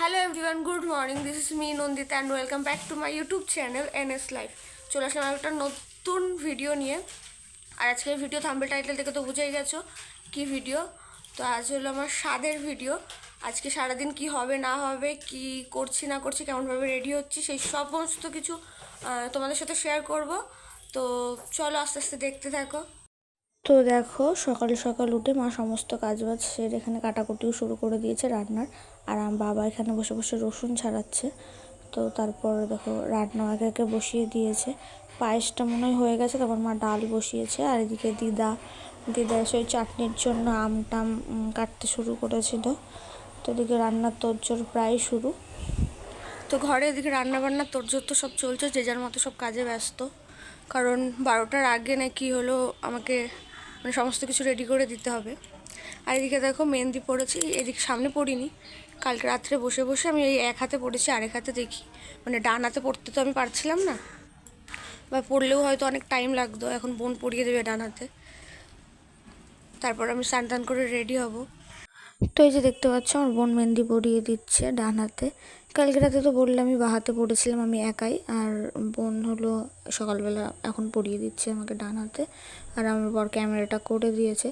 Hello everyone good morning this is me Nandita and welcome back to my YouTube channel N S life চলে আসলাম একটা নতুন video নিয়ে। আর আজকের video thumbnail title থেকে তো বুঝেই গেছো কি ভিডিও তো আজ হলো আমার স্বাদের ভিডিও আজকে সারাদিন কি হবে, না হবে, কি করছি, না করছি, কেমনভাবে রেডি হচ্ছি, সেই সমস্ত কিছু তোমাদের সাথে শেয়ার করব। তো চলো আস্তে আস্তে দেখতে থাকো। তো দেখো, সকাল সকাল উঠে মা সমস্ত কাজ বাজ সেরে এখানে কাটাকুটিও শুরু করে দিয়েছে রান্নার। আর আমার বাবা এখানে বসে বসে রসুন ছাড়াচ্ছে। তো তারপর দেখো, রান্না একে একে বসিয়ে দিয়েছে। পায়েসটা মনে হয় হয়ে গেছে, তারপর মা ডাল বসিয়েছে। আর এদিকে দিদা দিদা এসে ওই চাটনির জন্য আম টাম কাটতে শুরু করেছিল। তো এদিকে রান্নার তোরজোর প্রায় শুরু। তো ঘরে এদিকে রান্না বান্না তোরজোর তো সব চলছে, যে যার মতো সব কাজে ব্যস্ত। কারণ বারোটার আগে নাকি হলো আমাকে মানে সমস্ত কিছু রেডি করে দিতে হবে। আর এদিকে দেখো মেহেন্দি পড়েছি এদিকে সামনে পড়িনি কালকে রাত্রে বসে বসে আমি এই এক হাতে পড়েছি আরেক হাতে দেখি। মানে ডান হাতে পড়তে তো আমি পারছিলাম না। বা পড়লেও হয়তো অনেক টাইম লাগতো, এখন বোন পড়িয়ে দেবে ডান হাতে। তারপর আমি স্নান করে রেডি হব। তো এই যে দেখতে পাচ্ছ, আমার বোন মেহেন্দি পরিয়ে দিচ্ছে ডান হাতে। কালকে রাতে তো বললাম আমি বা হাতে পড়েছিলাম আমি একাই, আর বোন হলো সকালবেলা এখন পরিয়ে দিচ্ছে আমাকে ডান হাতে, আর আমার বর ক্যামেরাটা করে দিয়েছে।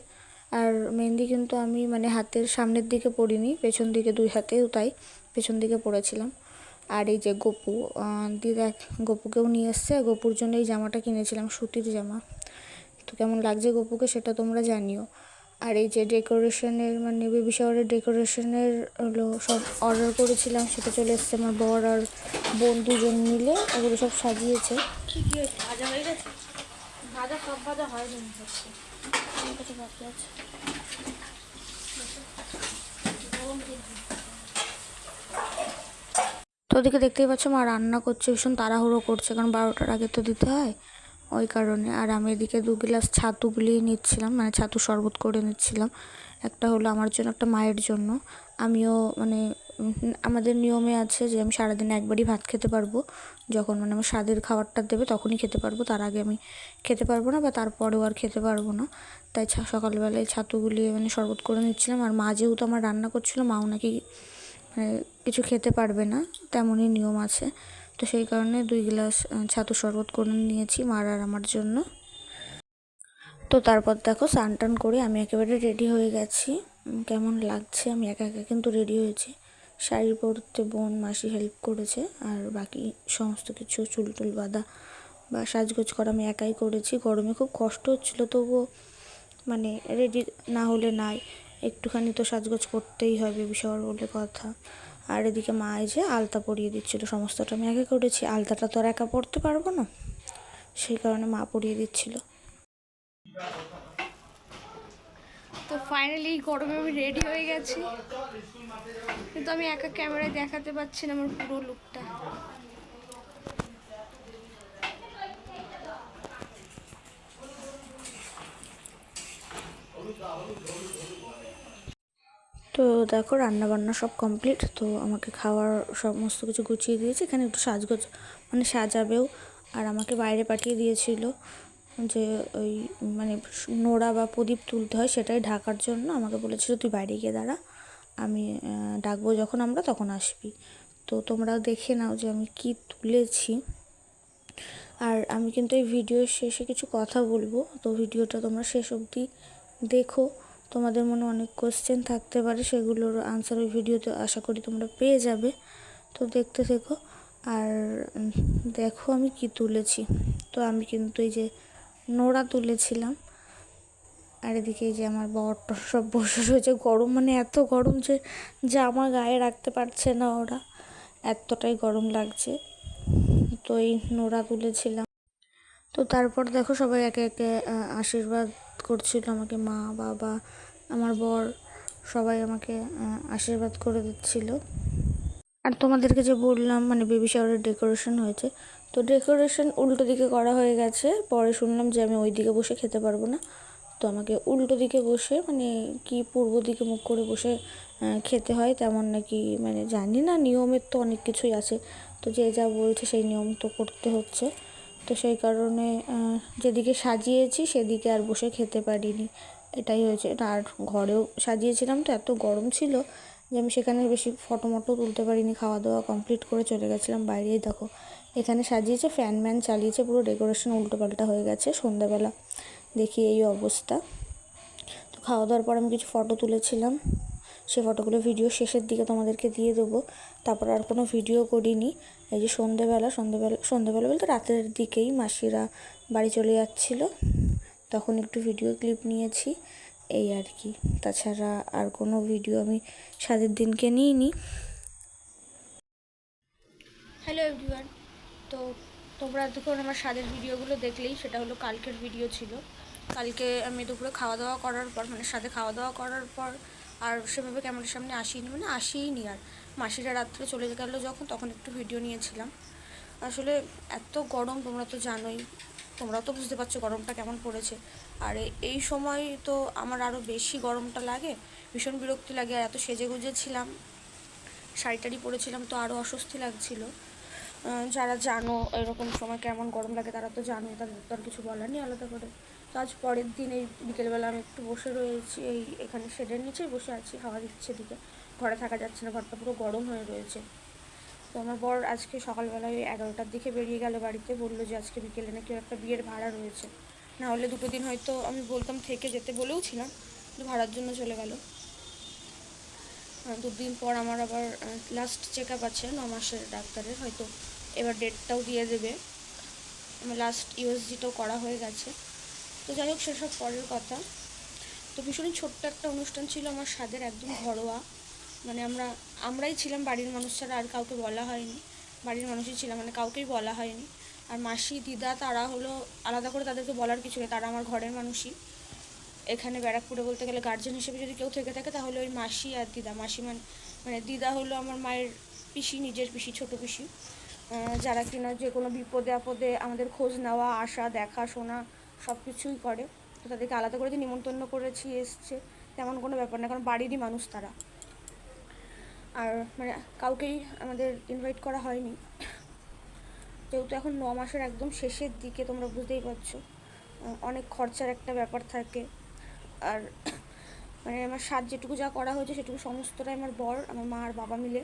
আর মেহেন্দি কিন্তু আমি মানে হাতের সামনের দিকে পড়িনি, পেছন দিকে দুই হাতেও তাই পেছন দিকে পড়েছিলাম। আর এই যে গপু দিদা গপুকেও নিয়ে এসছে গপুর জন্য এই জামাটা কিনেছিলাম, সুতির জামা। তো কেমন লাগছে গপুকে সেটা তোমরা জানিও। আর এই যে ডেকোরেশনের মানে বেবি শাওয়ারের ডেকোরেশনের হলো সব অর্ডার করেছিলাম সেটা চলে এসছে আমার বর আর বোন দুজন মিলে ওগুলো সব সাজিয়েছে। কি কি ভাজা হয়ে গেছে? ভাজা সব ভাজা হয় নি হচ্ছে। আমার কাছে বাকি আছে। তো ওদিকে দেখতেই পাচ্ছ মা রান্না করছে ভীষণ তাড়াহুড়ো করছে কারণ বারোটার আগে তো দিতে হয়। ওই কারণে। আর আমি এদিকে দু গ্লাস ছাতু গুলিয়ে নিচ্ছিলাম মানে ছাতু শরবত করে নিচ্ছিলাম। একটা হলো আমার জন্য, একটা মায়ের জন্য। আমিও মানে আমাদের নিয়মে আছে যে আমি সারাদিন একবারই ভাত খেতে পারব। যখন মানে আমার স্বাদের খাবারটা দেবে তখনই খেতে পারব। তার আগে আমি খেতে পারব না বা তারপরেও আর খেতে পারব না। তাই সকালবেলায় ছাতু গুলিয়ে মানে শরবত করে নিচ্ছিলাম। আর মা যেহেতু আমার রান্না করছিল, মাও নাকি মানে কিছু খেতে পারবে না, তেমনই নিয়ম আছে। তো সেই কারণে দুই গ্লাস ছাতু শরবত করে নিয়েছি মার আর আমার জন্য। তো তারপর দেখো, স্নান টান করে আমি একেবারে রেডি হয়ে গেছি। কেমন লাগছে? আমি একা একা কিন্তু রেডি হয়েছি। শাড়ি পরতে বোন, মাসি হেল্প করেছে আর বাকি সমস্ত কিছু, চুল টুল বাঁধা বা সাজগোজ করা আমি একাই করেছি। গরমে খুব কষ্ট হচ্ছিল, তবুও মানে রেডি না হলে নাই। একটুখানি তো সাজগোজ করতেই হবে শাওয়ার বলে কথা। আর এদিকে মা এই যে আলতা পরিয়ে দিচ্ছিল সমস্তটা আমি আগে করেছি। আলতাটা তো আর একা পরতে পারব না। সেই কারণে মা পরিয়ে দিচ্ছিল। তো ফাইনালি গরমে আমি রেডি হয়ে গেছি। কিন্তু আমি একা ক্যামেরায় দেখাতে পাচ্ছি না আমার পুরো লুকটা তো দেখো রান্না বান্না সব কমপ্লিট তো আমাকে খাওয়ার সমস্ত কিছু গুছিয়ে দিয়েছে। এখানে একটু সাজগোজ মানে সাজাবেও, আর আমাকে বাইরে পাঠিয়ে দিয়েছিল যে ওই মানে নোড়া বা প্রদীপ তুলতে হয়, সেটাই ঢাকার জন্য। আমাকে বলেছিল, তুই বাইরে গিয়ে দাঁড়া, আমি ডাকবো যখন আমরা, তখন আসবি। তো তোমরাও দেখে নাও যে আমি কি তুলেছি। আর আমি কিন্তু এই ভিডিওর শেষে কিছু কথা বলব। তো ভিডিওটা তোমরা শেষ অবধি দেখো। তোমাদের মনে অনেক কোশ্চেন থাকতে পারে, সেগুলোর আনসার ওই ভিডিওতে আশা করি তোমরা পেয়ে যাবে। তো দেখতে থেকো। আর দেখো আমি কি তুলেছি। তো আমি কিন্তু এই যে নোড়া তুলেছিলাম। আর এদিকে এই যে আমার বরটা সব বসে রয়েছে গরম মানে এত গরম যে জামা গায়ে রাখতে পারছে না ওরা। এতটাই গরম লাগছে। তো এই নোড়া তুলেছিলাম। তো তারপর দেখো সবাই একে একে আশীর্বাদ করছিল আমাকে মা, বাবা, আমার বর সবাই আমাকে আশীর্বাদ করে দিচ্ছিল। আর তোমাদেরকে যে বললাম মানে বেবি শাওয়ারের ডেকোরেশন হয়েছে, তো ডেকোরেশন উল্টো দিকে করা হয়ে গেছে। পরে শুনলাম যে আমি ওই দিকে বসে খেতে পারব না। তো আমাকে উল্টো দিকে বসে মানে কি পূর্ব দিকে মুখ করে বসে খেতে হয় তেমন নাকি মানে জানি না, নিয়মের তো অনেক কিছুই আছে। তো যে যা বলছে সেই নিয়ম তো করতে হচ্ছে। তো সেই কারণে যেদিকে সাজিয়েছি সেদিকে আর বসে খেতে পারিনি। এটাই হয়েছে। আর ঘরেও সাজিয়েছিলাম তো এত গরম ছিল যে আমি সেখানে বেশি ফটো মটো তুলতে পারিনি। খাওয়া দাওয়া কমপ্লিট করে চলে গেছিলাম বাইরেই, দেখো। এখানে সাজিয়েছে ফ্যান ম্যান চালিয়েছে, পুরো ডেকোরেশন উল্টো পাল্টা হয়ে গেছে সন্ধ্যাবেলা। দেখি এই অবস্থা। তো খাওয়া দাওয়ার পর আমি কিছু ফটো তুলেছিলাম। সে ফটোগুলো ভিডিও শেষের দিকে তোমাদেরকে দিয়ে দেবো। তারপর আর কোনো ভিডিও করিনি। এই যে সন্ধেবেলা সন্ধেবেলা সন্ধেবেলা বলতে রাতের দিকেই মাসিরা বাড়ি চলে যাচ্ছিল। তখন একটু ভিডিও ক্লিপ নিয়েছি, এই আর কি। তাছাড়া আর কোনো ভিডিও আমি সাদের দিনকে নিইনি। হ্যালো এভরিওয়ান তো তোমরা এতক্ষণ আমার স্বাদের ভিডিওগুলো দেখলেই সেটা হলো কালকের ভিডিও ছিল। কালকে আমি দুপুরে খাওয়া দাওয়া করার পর মানে সাথে খাওয়া দাওয়া করার পর আর সেভাবে ক্যামেরার সামনে আসিনি মানে আসিনি আর। মাসিরা রাত্রে চলে গেল যখন, তখন একটু ভিডিও নিয়েছিলাম। আসলে এত গরম, তোমরা তো জানোই। তোমরা তো বুঝতে পারছ গরমটা কেমন পড়েছে। আর এই সময় তো আমার আরও বেশি গরমটা লাগে। ভীষণ বিরক্তি লাগে, আর এত সেজে গুজেছিলাম শাড়ি টাড়ি পরেছিলাম, তো আরও অস্বস্তি লাগছিল। যারা জানো এরকম সময় কেমন গরম লাগে, তারা তো জানো তাদের তো আর কিছু বলার নেই আলাদা করে। আজ পরের দিন এই বিকেলবেলা আমি একটু বসে রয়েছি, এই এখানে শেডের নিচে বসে আছি, হাওয়া দিচ্ছে দিকে ঘরে থাকা যাচ্ছে না, ঘরটা পুরো গরম হয়ে রয়েছে। তো আমার বর আজকে সকালবেলা ওই এগারোটার দিকে বেরিয়ে গেল বাড়িতে, বলল যে আজকে বিকেলে নাকি একটা বিয়ের ভাড়া রয়েছে। না হলে দুটো দিন হয়তো আমি বলতাম থেকে যেতে বলেও ছিলাম, কিন্তু ভাড়ার জন্য চলে গেল। দুদিন পর আমার আবার লাস্ট চেক আপ আছে, ন মাসের ডাক্তারের, হয়তো এবার ডেটটাও দিয়ে দেবে। আমার লাস্ট ইউএসজিটাও করা হয়ে গেছে। তো যাই হোক, সেসব পরের কথা। তো ভীষণই ছোট্ট একটা অনুষ্ঠান ছিল আমার স্বাদের একদম ঘরোয়া। মানে আমরা, আমরাই ছিলাম বাড়ির মানুষ ছাড়া, আর কাউকে বলা হয়নি। বাড়ির মানুষই ছিলাম মানে কাউকেই বলা হয়নি। আর মাসি, দিদা, তারা হলো আলাদা করে তাদেরকে বলার কিছু নেই, তারা আমার ঘরের মানুষই। এখানে ব্যারাকপুরে বলতে গেলে গার্জেন হিসেবে যদি কেউ থেকে থাকে, তাহলে ওই মাসি আর দিদা। মাসি মানে মানে দিদা হলো আমার মায়ের পিসি, নিজের পিসি, ছোট পিসি। যারা কিনা যে কোনো বিপদে আপদে আমাদের খোঁজ নেওয়া, আসা, দেখা, শোনা সব কিছুই করে। তো তাদেরকে আলাদা করে যে নিমন্ত্রণ করেছি, এসছে, তেমন কোনো ব্যাপার না, কারণ বাড়িরই মানুষ তারা। আর মানে কাউকেই আমাদের ইনভাইট করা হয়নি। যেহেতু এখন ন মাসের একদম শেষের দিকে, তোমরা বুঝতেই পারছ অনেক খরচার একটা ব্যাপার থাকে। আর মানে আমার সাজ যেটুকু যা করা হয়েছে, সেটুকু সমস্তটাই আমার বর, আমার মা আর বাবা মিলে।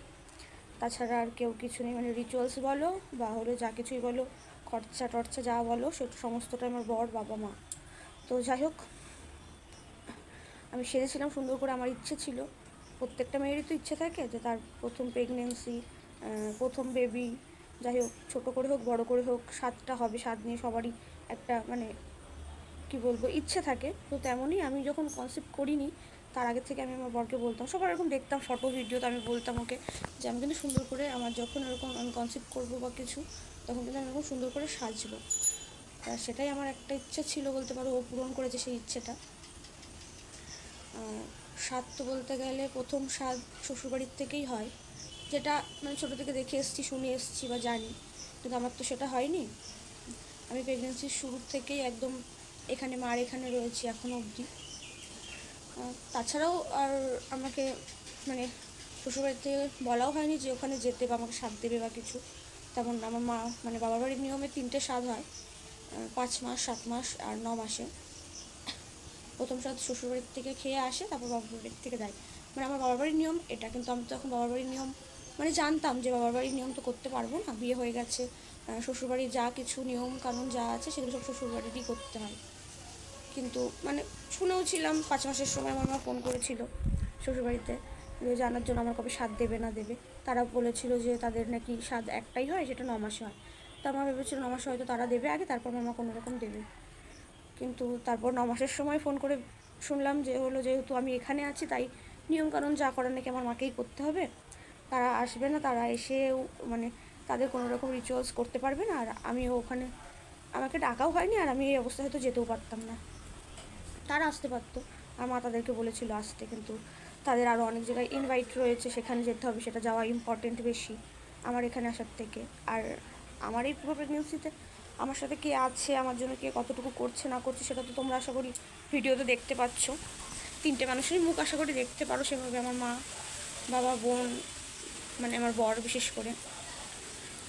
তাছাড়া আর কেউ কিছু নেই মানে রিচুয়ালস বলো বা হলো যা কিছুই বলো খরচা টরচা যা বলো সেটা সমস্তটাই আমার বর, বাবা, মা। তো যাই হোক, আমি সেরেছিলাম সুন্দর করে আমার ইচ্ছে ছিল। প্রত্যেকটা মেয়েরই তো ইচ্ছে থাকে যে তার প্রথম প্রেগনেন্সি প্রথম বেবি যাই হোক, ছোটো করে হোক, বড় করে হোক স্বাদটা হবে স্বাদ নিয়ে সবারই একটা মানে কি বলব, ইচ্ছে থাকে। তো তেমনই আমি যখন কনসেপ্ট করিনি, তার আগে থেকে আমি আমার বরকে বলতাম, সবার এরকম দেখতাম ফটো ভিডিও তো আমি বলতাম ওকে যে আমি কিন্তু সুন্দর করে আমার যখন এরকম আমি কনসেপ্ট করব বা কিছু তখন কিন্তু আমি খুব সুন্দর করে সাজবো। তা সেটাই আমার একটা ইচ্ছা ছিল বলতে পারো, ও পূরণ করেছে সেই ইচ্ছেটা। স্বাদ তো বলতে গেলে প্রথম স্বাদ শ্বশুরবাড়ির থেকেই হয়। যেটা মানে ছোটো থেকে দেখে এসেছি, শুনে এসেছি বা জানি। কিন্তু আমার তো সেটা হয়নি। আমি প্রেগনেন্সির শুরুর থেকেই একদম এখানে মার এখানে রয়েছি এখনও অবধি। তাছাড়াও আর আমাকে মানে শ্বশুরবাড়ি থেকে বলাও হয়নি যে ওখানে যেতে বা আমাকে স্বাদ দেবে বা কিছু। তেমন আমার মা মানে বাবার বাড়ির নিয়মে তিনটে স্বাদ হয় পাঁচ মাস, সাত মাস আর ন মাসে। প্রথম স্বাদ শ্বশুরবাড়ির থেকে খেয়ে আসে, তারপর বাবার বাড়ির থেকে দেয়। মানে আমার বাবার বাড়ির নিয়ম এটা, কিন্তু আমি তো এখন বাবার বাড়ির নিয়ম মানে জানতাম যে বাবার বাড়ির নিয়ম তো করতে পারব না, বিয়ে হয়ে গেছে শ্বশুরবাড়ির যা কিছু নিয়ম কানুন যা আছে সেগুলো সব শ্বশুরবাড়িরই করতে হয়। কিন্তু মানে শুনেও ছিলাম, পাঁচ মাসের সময় আমার মা ফোন করেছিল শ্বশুরবাড়িতে জানার জন্য আমার কবে স্বাদ দেবে না দেবে। তারা বলেছিল যে তাদের নাকি স্বাদ একটাই হয়, সেটা ন মাসে হয় তো আমার ভেবেছিল ন মাসে হয়তো তারা দেবে আগে, তারপর আমার মা কোনো রকম দেবে। কিন্তু তারপর ন মাসের সময় ফোন করে শুনলাম যে হলো যেহেতু আমি এখানে আছি, তাই নিয়মকানুন যা করার নাকি আমার মাকেই করতে হবে। তারা আসবে না, তারা এসেও মানে তাদের কোনো রকম রিচুয়ালস করতে পারবে না, আর আমিও ওখানে, আমাকে ডাকাও হয়নি, আর আমি এই অবস্থায় হয়তো যেতেও পারতাম না। তারা আসতে পারতো, আর মা তাদেরকে বলেছিল আসতে, কিন্তু তাদের আরও অনেক জায়গায় ইনভাইট রয়েছে, সেখানে যেতে হবে, সেটা যাওয়া ইম্পর্টেন্ট বেশি আমার এখানে আসার থেকে। আর আমার এই পুরো প্রেগনেন্সিতে আমার সাথে কে আছে, আমার জন্য কে কতটুকু করছে, না করছে, সেটা তো তোমরা আশা করি ভিডিওতে দেখতে পাচ্ছ। তিনটে মানুষেরই মুখ আশা করি দেখতে পারো, সেভাবে আমার মা, বাবা, বোন মানে আমার বর বিশেষ করে।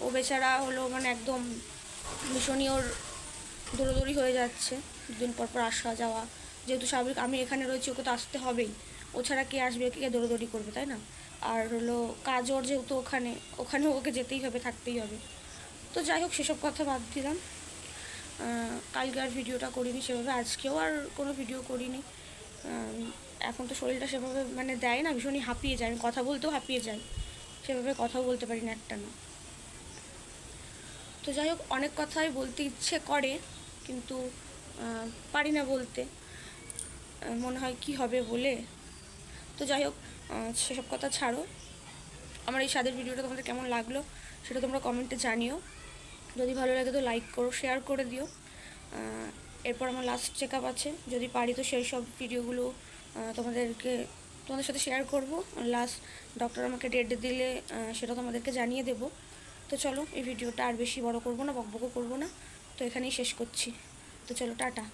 ও বেচারা হলো মানে একদম ভীষণই ওর দৌড়োদৌড়ি হয়ে যাচ্ছে। দুদিন পর পর আসা, যাওয়া, যেহেতু স্বাভাবিক আমি এখানে রয়েছি, ওকে তো আসতে হবেই। ও ছাড়া কে আসবে, কে দৌড়োদৌড়ি করবে, তাই না? আর হলো কাজ ওর যেহেতু ওখানে, ওখানেও ওকে যেতেই হবে, থাকতেই হবে। তো যাই হোক, সেসব কথা বাদ দিলাম। কালকে আর ভিডিওটা করিনি সেভাবে, আজকেও আর কোনো ভিডিও করিনি। এখন তো শরীরটা সেভাবে মানে দেয় না, ভীষণই হাঁপিয়ে যায়। আমি কথা বলতেও হাঁপিয়ে যাই। সেভাবে কথাও বলতে পারি না একটা না। তো যাই হোক, অনেক কথাই বলতে ইচ্ছে করে, কিন্তু পারি না বলতে। মনে হয় কি হবে বলে? তো যাই হোক সেসব কথা ছাড়ো। আমার এই স্বাদের ভিডিওটা তোমাদের কেমন লাগল সেটা তোমরা কমেন্টে জানিও। যদি ভালো লাগে তো লাইক করো শেয়ার করে দিও। এরপর আমার লাস্ট চেক আপ আছে। যদি পারি তো সেই সব ভিডিওগুলো তোমাদেরকে, তোমাদের সাথে শেয়ার করব। লাস্ট ডক্টর আমাকে ডেট দিলে সেটা তোমাদেরকে জানিয়ে দেবো। তো চলো, এই ভিডিওটা আর বেশি বড় করব না, বকবকও করব না। তো এখানেই শেষ করছি। তো চলো, টাটা।